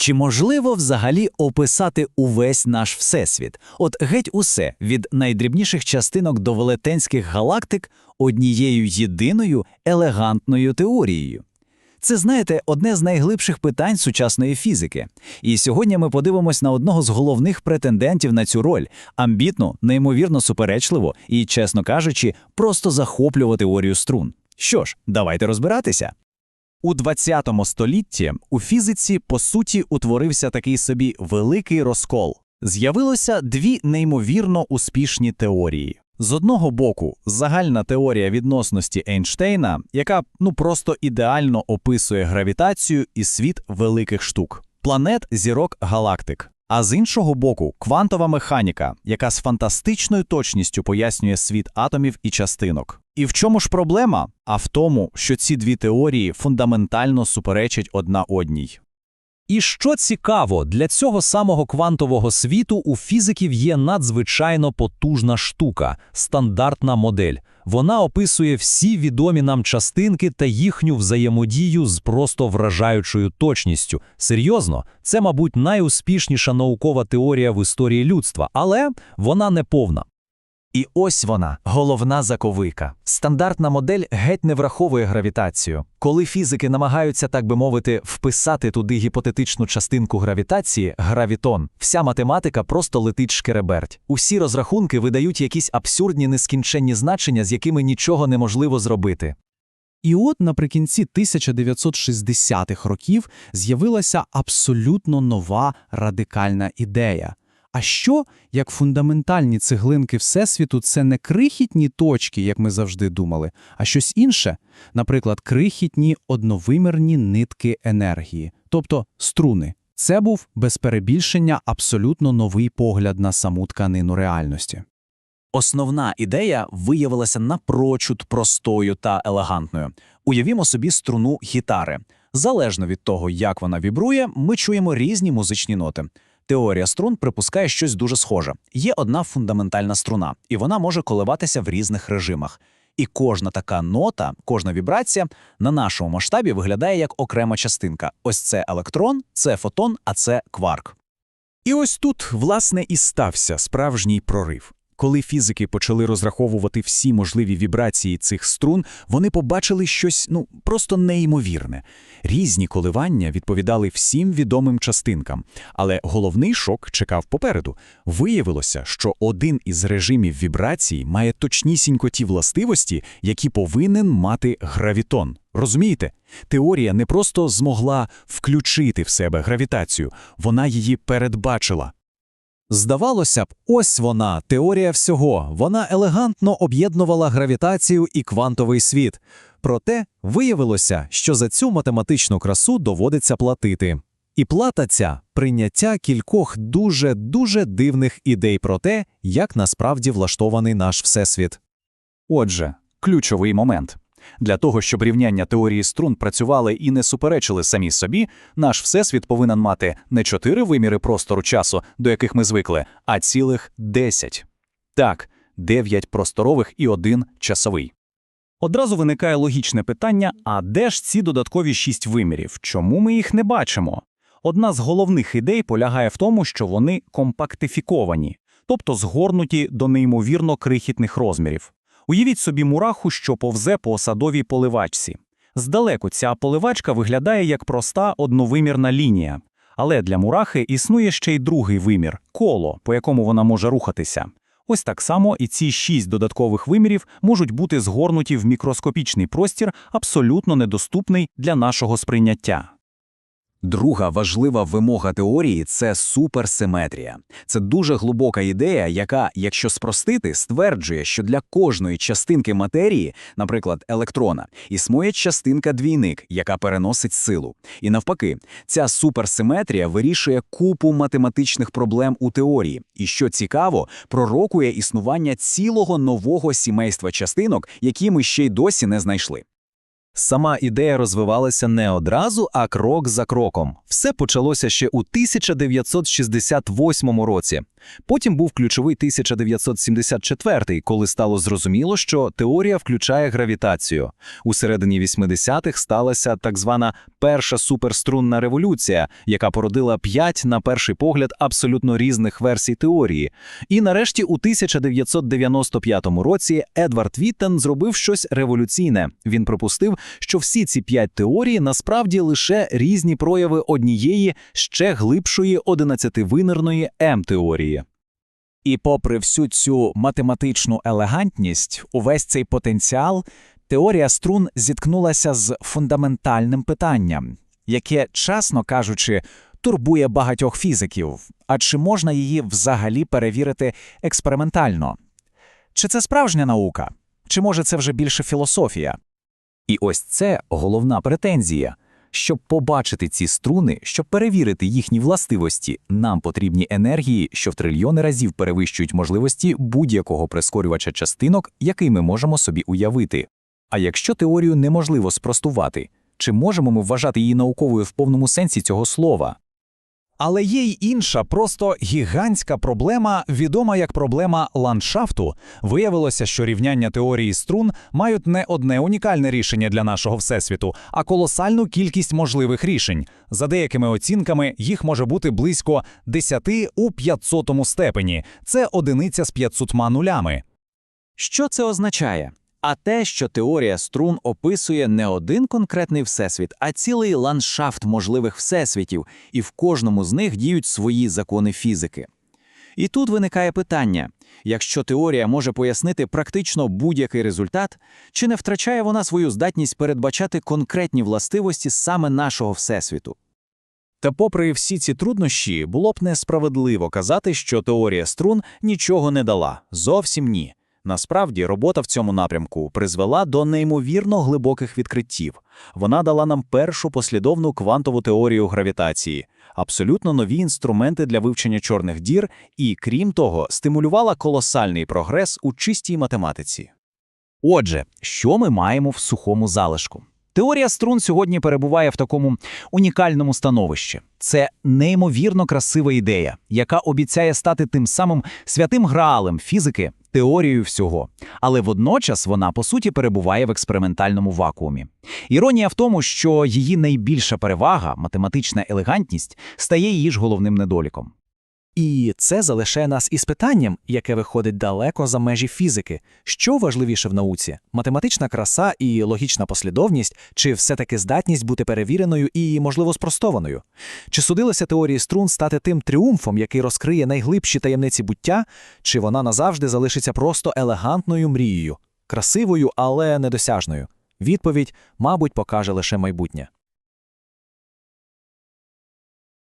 Чи можливо взагалі описати увесь наш всесвіт? От геть усе від найдрібніших частинок до велетенських галактик однією єдиною елегантною теорією. Це, знаєте, одне з найглибших питань сучасної фізики. І сьогодні ми подивимось на одного з головних претендентів на цю роль амбітну, неймовірно суперечливо і, чесно кажучи, просто захоплювати теорію струн. Що ж, давайте розбиратися. У 20 столітті у фізиці, по суті, утворився такий собі великий розкол. З'явилося дві неймовірно успішні теорії. З одного боку, загальна теорія відносності Ейнштейна, яка ну просто ідеально описує гравітацію і світ великих штук, планет, зірок, галактик. А з іншого боку, квантова механіка, яка з фантастичною точністю пояснює світ атомів і частинок. І в чому ж проблема? А в тому, що ці дві теорії фундаментально суперечать одна одній. І що цікаво, для цього самого квантового світу у фізиків є надзвичайно потужна штука стандартна модель. Вона описує всі відомі нам частинки та їхню взаємодію з просто вражаючою точністю. Серйозно, це, мабуть, найуспішніша наукова теорія в історії людства, але вона не повна. І ось вона, головна заковика. Стандартна модель геть не враховує гравітацію. Коли фізики намагаються, так би мовити, вписати туди гіпотетичну частинку гравітації, гравітон, вся математика просто летить шкереберть. Усі розрахунки видають якісь абсурдні нескінченні значення, з якими нічого неможливо зробити. І от наприкінці 1960-х років з'явилася абсолютно нова радикальна ідея. А що, як фундаментальні цеглинки Всесвіту це не крихітні точки, як ми завжди думали, а щось інше, наприклад, крихітні одновимірні нитки енергії, тобто струни. Це був без перебільшення абсолютно новий погляд на саму тканину реальності. Основна ідея виявилася напрочуд простою та елегантною. Уявімо собі струну гітари. Залежно від того, як вона вібрує, ми чуємо різні музичні ноти. Теорія струн припускає щось дуже схоже. Є одна фундаментальна струна, і вона може коливатися в різних режимах. І кожна така нота, кожна вібрація на нашому масштабі виглядає як окрема частинка. Ось це електрон, це фотон, а це кварк. І ось тут, власне, і стався справжній прорив. Коли фізики почали розраховувати всі можливі вібрації цих струн, вони побачили щось ну просто неймовірне. Різні коливання відповідали всім відомим частинкам, але головний шок чекав попереду. Виявилося, що один із режимів вібрації має точнісінько ті властивості, які повинен мати гравітон. Розумієте? Теорія не просто змогла включити в себе гравітацію, вона її передбачила. Здавалося б, ось вона, теорія всього. Вона елегантно об'єднувала гравітацію і квантовий світ. Проте виявилося, що за цю математичну красу доводиться платити. І плата ця прийняття кількох дуже-дуже дивних ідей про те, як насправді влаштований наш всесвіт. Отже, ключовий момент. Для того, щоб рівняння теорії струн працювали і не суперечили самі собі, наш всесвіт повинен мати не чотири виміри простору часу, до яких ми звикли, а цілих десять. Так, дев'ять просторових і один часовий. Одразу виникає логічне питання: а де ж ці додаткові шість вимірів? Чому ми їх не бачимо? Одна з головних ідей полягає в тому, що вони компактифіковані, тобто згорнуті до неймовірно крихітних розмірів. Уявіть собі мураху, що повзе по садовій поливачці. Здалеку ця поливачка виглядає як проста одновимірна лінія. Але для мурахи існує ще й другий вимір коло, по якому вона може рухатися. Ось так само і ці шість додаткових вимірів можуть бути згорнуті в мікроскопічний простір, абсолютно недоступний для нашого сприйняття. Друга важлива вимога теорії це суперсиметрія. Це дуже глибока ідея, яка, якщо спростити, стверджує, що для кожної частинки матерії, наприклад, електрона, існує частинка двійник, яка переносить силу. І навпаки, ця суперсиметрія вирішує купу математичних проблем у теорії, і що цікаво, пророкує існування цілого нового сімейства частинок, які ми ще й досі не знайшли. Сама ідея розвивалася не одразу, а крок за кроком. Все почалося ще у 1968 році. Потім був ключовий 1974, коли стало зрозуміло, що теорія включає гравітацію. У середині 80-х сталася так звана перша суперструнна революція, яка породила п'ять, на перший погляд, абсолютно різних версій теорії. І нарешті у 1995 році Едвард Віттен зробив щось революційне. Він припустив, що всі ці п'ять теорій насправді лише різні прояви однієї ще глибшої одинадцятивимірної М-теорії. І попри всю цю математичну елегантність, увесь цей потенціал, теорія струн зіткнулася з фундаментальним питанням, яке, чесно кажучи, турбує багатьох фізиків. А чи можна її взагалі перевірити експериментально? Чи це справжня наука? Чи може це вже більше філософія? І ось це головна претензія. Щоб побачити ці струни, щоб перевірити їхні властивості, нам потрібні енергії, що в трильйони разів перевищують можливості будь-якого прискорювача частинок, який ми можемо собі уявити. А якщо теорію неможливо спростувати, чи можемо ми вважати її науковою в повному сенсі цього слова? Але є й інша, просто гігантська проблема, відома як проблема ландшафту. Виявилося, що рівняння теорії струн мають не одне унікальне рішення для нашого всесвіту, а колосальну кількість можливих рішень. За деякими оцінками їх може бути близько 10 у 500 степені. Це одиниця з 500 нулями. Що це означає? А те, що теорія струн описує не один конкретний всесвіт, а цілий ландшафт можливих всесвітів, і в кожному з них діють свої закони фізики. І тут виникає питання: якщо теорія може пояснити практично будь-який результат, чи не втрачає вона свою здатність передбачати конкретні властивості саме нашого всесвіту? Та попри всі ці труднощі, було б несправедливо казати, що теорія струн нічого не дала. Зовсім ні. Насправді, робота в цьому напрямку призвела до неймовірно глибоких відкриттів. Вона дала нам першу послідовну квантову теорію гравітації, абсолютно нові інструменти для вивчення чорних дір і, крім того, стимулювала колосальний прогрес у чистій математиці. Отже, що ми маємо в сухому залишку? Теорія струн сьогодні перебуває в такому унікальному становищі. Це неймовірно красива ідея, яка обіцяє стати тим самим святим граалем фізики, теорією всього. Але водночас вона, по суті, перебуває в експериментальному вакуумі. Іронія в тому, що її найбільша перевага, математична елегантність, стає її ж головним недоліком. І це залишає нас із питанням, яке виходить далеко за межі фізики. Що важливіше в науці: математична краса і логічна послідовність, чи все-таки здатність бути перевіреною і, можливо, спростованою? Чи судилося теорії струн стати тим тріумфом, який розкриє найглибші таємниці буття, чи вона назавжди залишиться просто елегантною мрією, красивою, але недосяжною? Відповідь, мабуть, покаже лише майбутнє.